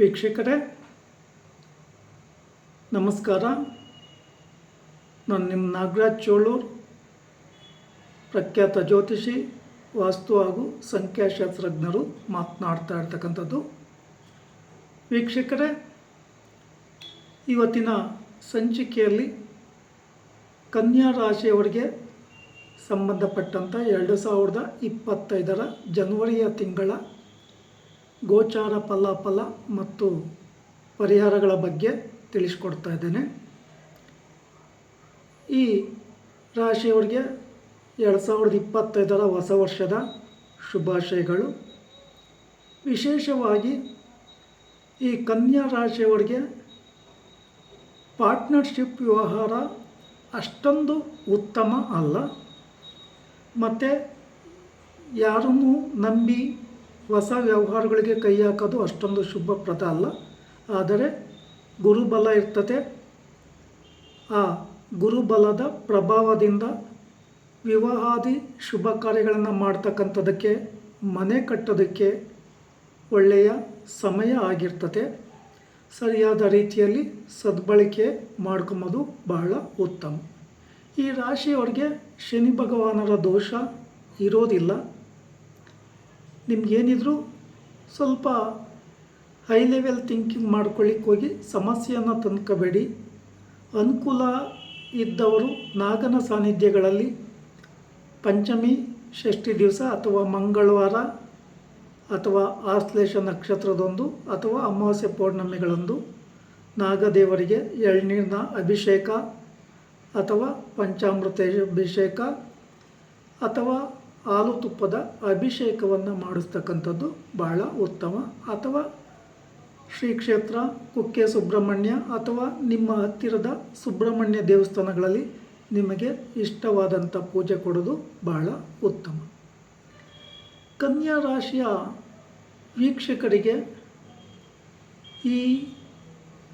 ವೀಕ್ಷಕರೇ, ನಮಸ್ಕಾರ. ನಾನು ನಿಮ್ಮ ನಾಗರಾಜ್ ಚೋಳೂರ್, ಪ್ರಖ್ಯಾತ ಜ್ಯೋತಿಷಿ, ವಾಸ್ತು ಹಾಗೂ ಸಂಖ್ಯಾಶಾಸ್ತ್ರಜ್ಞರು ಮಾತನಾಡ್ತಾ ಇರ್ತಕ್ಕಂಥದ್ದು. ವೀಕ್ಷಕರೇ, ಇವತ್ತಿನ ಸಂಚಿಕೆಯಲ್ಲಿ ಕನ್ಯಾ ರಾಶಿಯವರಿಗೆ ಸಂಬಂಧಪಟ್ಟಂಥ ಎರಡು ಸಾವಿರದ ಇಪ್ಪತ್ತೈದರ ಜನವರಿಯ ತಿಂಗಳ ಗೋಚಾರ ಫಲಾಫಲ ಮತ್ತು ಪರಿಹಾರಗಳ ಬಗ್ಗೆ ತಿಳಿಸ್ಕೊಡ್ತಾ ಇದ್ದೇನೆ. ಈ ರಾಶಿಯವರಿಗೆ ಎರಡು ಸಾವಿರದ ಇಪ್ಪತ್ತೈದರ ಹೊಸ ವರ್ಷದ ಶುಭಾಶಯಗಳು. ವಿಶೇಷವಾಗಿ ಈ ಕನ್ಯಾ ರಾಶಿಯವರಿಗೆ ಪಾರ್ಟ್ನರ್ಶಿಪ್ ವ್ಯವಹಾರ ಅಷ್ಟೊಂದು ಉತ್ತಮ ಅಲ್ಲ. ಮತ್ತು ಯಾರನ್ನೂ ನಂಬಿ ಹೊಸ ವ್ಯವಹಾರಗಳಿಗೆ ಕೈ ಹಾಕೋದು ಅಷ್ಟೊಂದು ಶುಭಪ್ರದ ಅಲ್ಲ. ಆದರೆ ಗುರುಬಲ ಇರ್ತದೆ. ಆ ಗುರುಬಲದ ಪ್ರಭಾವದಿಂದ ವಿವಾಹಾದಿ ಶುಭ ಕಾರ್ಯಗಳನ್ನು ಮಾಡ್ತಕ್ಕಂಥದ್ದಕ್ಕೆ ಮನೆ ಕಟ್ಟೋದಕ್ಕೆ ಒಳ್ಳೆಯ ಸಮಯ ಆಗಿರ್ತದೆ. ಸರಿಯಾದ ರೀತಿಯಲ್ಲಿ ಸದ್ಬಳಕೆ ಮಾಡ್ಕೊಂಬೋದು ಬಹಳ ಉತ್ತಮ. ಈ ರಾಶಿಯವರಿಗೆ ಶನಿ ಭಗವಾನರ ದೋಷ ಇರೋದಿಲ್ಲ. ನಿಮಗೇನಿದ್ರು ಸ್ವಲ್ಪ ಹೈ ಲೆವೆಲ್ ಥಿಂಕಿಂಗ್ ಮಾಡ್ಕೊಳ್ಳಿಕ್ಕೆ ಹೋಗಿ ಸಮಸ್ಯೆಯನ್ನು ತಂದ್ಕೋಬೇಡಿ. ಅನುಕೂಲ ಇದ್ದವರು ನಾಗನ ಸಾನ್ನಿಧ್ಯಗಳಲ್ಲಿ ಪಂಚಮಿ, ಷಷ್ಠಿ ದಿವಸ ಅಥವಾ ಮಂಗಳವಾರ ಅಥವಾ ಆಶ್ಲೇಷ ನಕ್ಷತ್ರದೊಂದು ಅಥವಾ ಅಮಾವಾಸ್ಯೆ ಪೌರ್ಣಮಿಗಳಂದು ನಾಗದೇವರಿಗೆ ಎಳ್ನೀರಿನ ಅಭಿಷೇಕ ಅಥವಾ ಪಂಚಾಮೃತ ಅಭಿಷೇಕ ಅಥವಾ ಹಾಲು ತುಪ್ಪದ ಅಭಿಷೇಕವನ್ನು ಮಾಡಿಸ್ತಕ್ಕಂಥದ್ದು ಬಹಳ ಉತ್ತಮ. ಅಥವಾ ಶ್ರೀ ಕ್ಷೇತ್ರ ಕುಕ್ಕೆ ಸುಬ್ರಹ್ಮಣ್ಯ ಅಥವಾ ನಿಮ್ಮ ಹತ್ತಿರದ ಸುಬ್ರಹ್ಮಣ್ಯ ದೇವಸ್ಥಾನಗಳಲ್ಲಿ ನಿಮಗೆ ಇಷ್ಟವಾದಂಥ ಪೂಜೆ ಕೊಡೋದು ಬಹಳ ಉತ್ತಮ. ಕನ್ಯಾ ರಾಶಿಯ ವೀಕ್ಷಕರಿಗೆ ಈ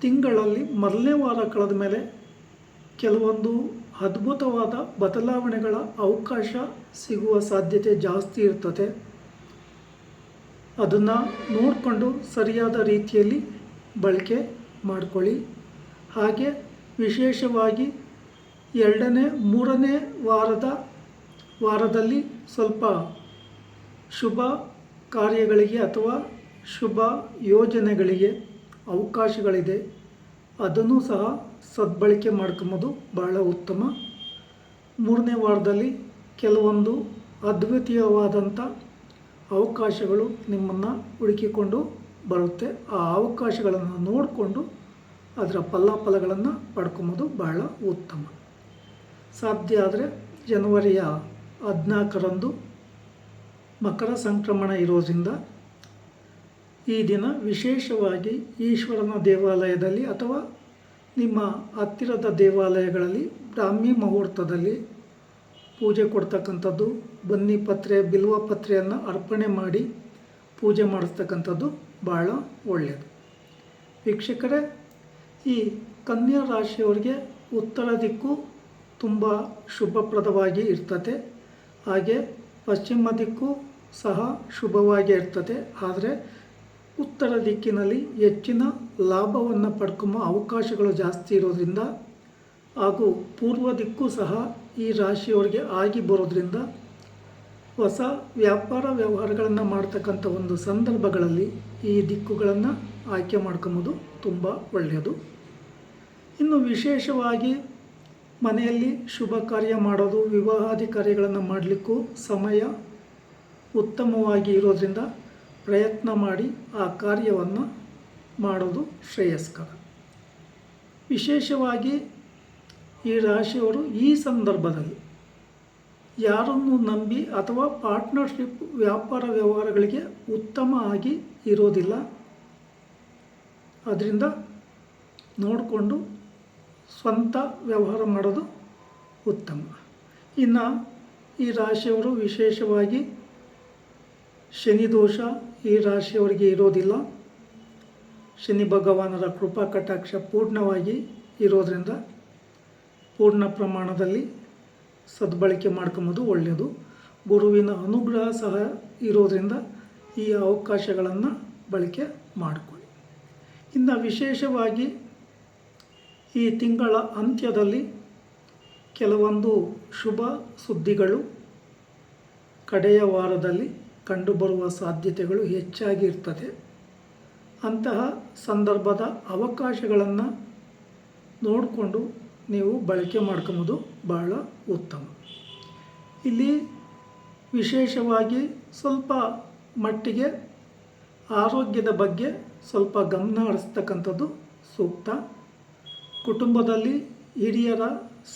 ತಿಂಗಳಲ್ಲಿ ಮೊದಲನೇ ವಾರ ಕಳೆದ ಮೇಲೆ ಕೆಲವೊಂದು ಅದ್ಭುತವಾದ ಬದಲಾವಣೆಗಳ ಅವಕಾಶ ಸಿಗುವ ಸಾಧ್ಯತೆ ಜಾಸ್ತಿ ಇರ್ತದೆ. ಅದನ್ನು ನೋಡಿಕೊಂಡು ಸರಿಯಾದ ರೀತಿಯಲ್ಲಿ ಬಳಕೆ ಮಾಡಿಕೊಳ್ಳಿ. ಹಾಗೆ ವಿಶೇಷವಾಗಿ ಎರಡನೇ, ಮೂರನೇ ವಾರದ, ವಾರದಲ್ಲಿ ಸ್ವಲ್ಪ ಶುಭ ಕಾರ್ಯಗಳಿಗೆ ಅಥವಾ ಶುಭ ಯೋಜನೆಗಳಿಗೆ ಅವಕಾಶಗಳಿದೆ. ಅದನ್ನು ಸಹ ಸದ್ಬಳಕೆ ಮಾಡ್ಕೊಂಬೋದು ಬಹಳ ಉತ್ತಮ. ಮೂರನೇ ವಾರದಲ್ಲಿ ಕೆಲವೊಂದು ಅದ್ವಿತೀಯವಾದಂಥ ಅವಕಾಶಗಳು ನಿಮ್ಮನ್ನು ಹುಡುಕಿಕೊಂಡು ಬರುತ್ತೆ. ಆ ಅವಕಾಶಗಳನ್ನು ನೋಡಿಕೊಂಡು ಅದರ ಫಲಾಫಲಗಳನ್ನು ಪಡ್ಕೊಂಬೋದು ಬಹಳ ಉತ್ತಮ. ಸಾಧ್ಯ ಆದರೆ ಜನವರಿಯ ಹದಿನಾಲ್ಕರಂದು ಮಕರ ಸಂಕ್ರಮಣ ಇರೋದ್ರಿಂದ ಈ ದಿನ ವಿಶೇಷವಾಗಿ ಈಶ್ವರನ ದೇವಾಲಯದಲ್ಲಿ ಅಥವಾ ನಿಮ್ಮ ಹತ್ತಿರದ ದೇವಾಲಯಗಳಲ್ಲಿ ಬ್ರಾಹ್ಮಿ ಮುಹೂರ್ತದಲ್ಲಿ ಪೂಜೆ ಕೊಡ್ತಕ್ಕಂಥದ್ದು, ಬನ್ನಿ ಪತ್ರೆ, ಬಿಲ್ವ ಪತ್ರೆಯನ್ನು ಅರ್ಪಣೆ ಮಾಡಿ ಪೂಜೆ ಮಾಡಿಸ್ತಕ್ಕಂಥದ್ದು ಭಾಳ ಒಳ್ಳೆಯದು. ವೀಕ್ಷಕರೇ, ಈ ಕನ್ಯಾ ರಾಶಿಯವರಿಗೆ ಉತ್ತರ ದಿಕ್ಕು ತುಂಬ ಶುಭಪ್ರದವಾಗಿ ಇರ್ತದೆ. ಹಾಗೆ ಪಶ್ಚಿಮ ದಿಕ್ಕು ಸಹ ಶುಭವಾಗಿ ಇರ್ತದೆ. ಆದರೆ ಉತ್ತರ ದಿಕ್ಕಿನಲ್ಲಿ ಹೆಚ್ಚಿನ ಲಾಭವನ್ನು ಪಡ್ಕೊಂಬ ಅವಕಾಶಗಳು ಜಾಸ್ತಿ ಇರೋದ್ರಿಂದ ಹಾಗೂ ಪೂರ್ವ ದಿಕ್ಕು ಸಹ ಈ ರಾಶಿಯವರಿಗೆ ಆಗಿ ಬರೋದ್ರಿಂದ ಹೊಸ ವ್ಯಾಪಾರ ವ್ಯವಹಾರಗಳನ್ನು ಮಾಡ್ತಕ್ಕಂಥ ಒಂದು ಸಂದರ್ಭಗಳಲ್ಲಿ ಈ ದಿಕ್ಕುಗಳನ್ನು ಆಯ್ಕೆ ಮಾಡ್ಕೊಂಬೋದು ತುಂಬ ಒಳ್ಳೆಯದು. ಇನ್ನು ವಿಶೇಷವಾಗಿ ಮನೆಯಲ್ಲಿ ಶುಭ ಕಾರ್ಯ ಮಾಡೋದು, ವಿವಾಹಾದಿ ಕಾರ್ಯಗಳನ್ನು ಮಾಡಲಿಕ್ಕೂ ಸಮಯ ಉತ್ತಮವಾಗಿ ಇರೋದ್ರಿಂದ ಪ್ರಯತ್ನ ಮಾಡಿ ಆ ಕಾರ್ಯವನ್ನು ಮಾಡೋದು ಶ್ರೇಯಸ್ಕರ. ವಿಶೇಷವಾಗಿ ಈ ರಾಶಿಯವರು ಈ ಸಂದರ್ಭದಲ್ಲಿ ಯಾರನ್ನು ನಂಬಿ ಅಥವಾ ಪಾರ್ಟ್ನರ್ಶಿಪ್ ವ್ಯಾಪಾರ ವ್ಯವಹಾರಗಳಿಗೆ ಉತ್ತಮ ಆಗಿ ಇರೋದಿಲ್ಲ. ಅದರಿಂದ ನೋಡಿಕೊಂಡು ಸ್ವಂತ ವ್ಯವಹಾರ ಮಾಡೋದು ಉತ್ತಮ. ಇನ್ನು ಈ ರಾಶಿಯವರು ವಿಶೇಷವಾಗಿ ಶನಿ ದೋಷ ಈ ರಾಶಿಯವರಿಗೆ ಇರೋದಿಲ್ಲ. ಶನಿ ಭಗವಾನರ ಕೃಪಾ ಕಟಾಕ್ಷ ಪೂರ್ಣವಾಗಿ ಇರೋದರಿಂದ ಪೂರ್ಣ ಪ್ರಮಾಣದಲ್ಲಿ ಸದ್ಬಳಕೆ ಮಾಡ್ಕೊಂಬೋದು ಒಳ್ಳೆಯದು ಗುರುವಿನ ಅನುಗ್ರಹ ಸಹ ಇರೋದರಿಂದ ಈ ಅವಕಾಶಗಳನ್ನು ಬಳಕೆ ಮಾಡಿಕೊಳ್ಳಿ. ಇನ್ನು ವಿಶೇಷವಾಗಿ ಈ ತಿಂಗಳ ಅಂತ್ಯದಲ್ಲಿ ಕೆಲವೊಂದು ಶುಭ ಸುದ್ದಿಗಳು ಕಡೆಯ ವಾರದಲ್ಲಿ ಕಂಡುಬರುವ ಸಾಧ್ಯತೆಗಳು ಹೆಚ್ಚಾಗಿ ಇರ್ತದೆ ಅಂತಹ ಸಂದರ್ಭದ ಅವಕಾಶಗಳನ್ನು ನೋಡಿಕೊಂಡು ನೀವು ಬಳಕೆ ಮಾಡ್ಕೊಬೋದು ಬಹಳ ಉತ್ತಮ. ಇಲ್ಲಿ ವಿಶೇಷವಾಗಿ ಸ್ವಲ್ಪ ಮಟ್ಟಿಗೆ ಆರೋಗ್ಯದ ಬಗ್ಗೆ ಸ್ವಲ್ಪ ಗಮನ ಹರಿಸ್ತಕ್ಕಂಥದ್ದು ಸೂಕ್ತ. ಕುಟುಂಬದಲ್ಲಿ ಹಿರಿಯರ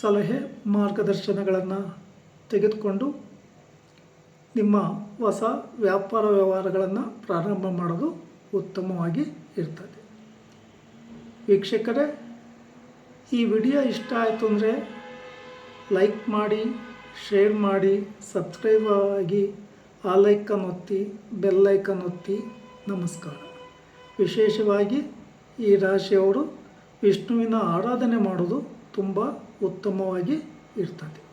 ಸಲಹೆ ಮಾರ್ಗದರ್ಶನಗಳನ್ನು ತೆಗೆದುಕೊಂಡು ನಿಮ್ಮ ಹೊಸ ವ್ಯಾಪಾರ ವ್ಯವಹಾರಗಳನ್ನು ಪ್ರಾರಂಭ ಮಾಡೋದು ಉತ್ತಮವಾಗಿ ಇರ್ತದೆ. ವೀಕ್ಷಕರೇ, ಈ ವಿಡಿಯೋ ಇಷ್ಟ ಆಯಿತು ಅಂದರೆ ಲೈಕ್ ಮಾಡಿ, ಶೇರ್ ಮಾಡಿ, ಸಬ್ಸ್ಕ್ರೈಬ್ ಆಗಿ ಆ ಲೈಕನ್ ಒತ್ತಿ ಬೆಲ್ಲೈಕನ್ ಒತ್ತಿ. ನಮಸ್ಕಾರ. ವಿಶೇಷವಾಗಿ ಈ ರಾಶಿಯವರು ವಿಷ್ಣುವಿನ ಆರಾಧನೆ ಮಾಡೋದು ತುಂಬ ಉತ್ತಮವಾಗಿ ಇರ್ತದೆ.